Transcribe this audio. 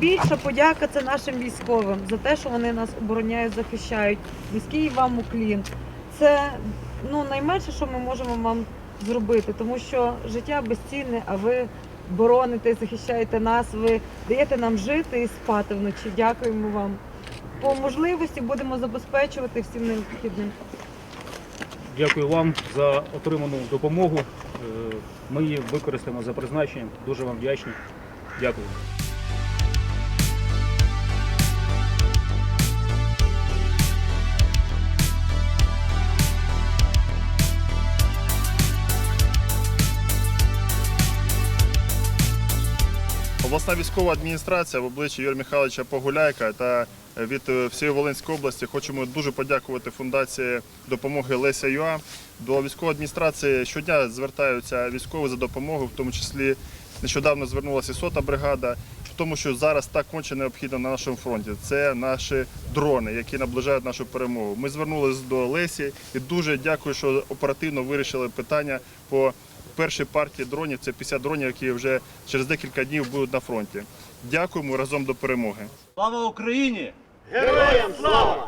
найбільша подяка це нашим військовим за те, що вони нас обороняють, захищають. Низький вам уклін. Це ну найменше, що ми можемо вам зробити, тому що життя безцінне, а ви бороните, захищаєте нас. Ви даєте нам жити і спати вночі. Дякуємо вам. По можливості будемо забезпечувати всім необхідним. Дякую вам за отриману допомогу. Е, Ми її використаємо за призначенням. Дуже вам вдячні. Дякую. Обласна військова адміністрація в обличчі Юрія Михайловича Погуляйка та від е, всієї Волинської області хочемо дуже подякувати фундації допомоги Леся ЮА. До військової адміністрації щодня звертаються військові за допомогою, в тому числі нещодавно звернулася сота бригада. Тому, що зараз так конче необхідно на нашому фронті, це наші дрони, які наближають нашу перемогу. Ми звернулися до Лесі і дуже дякую, що оперативно вирішили питання по першій партії дронів. Це 50 дронів, які вже через декілька днів будуть на фронті. Дякуємо разом до перемоги. Слава Україні! Героям слава!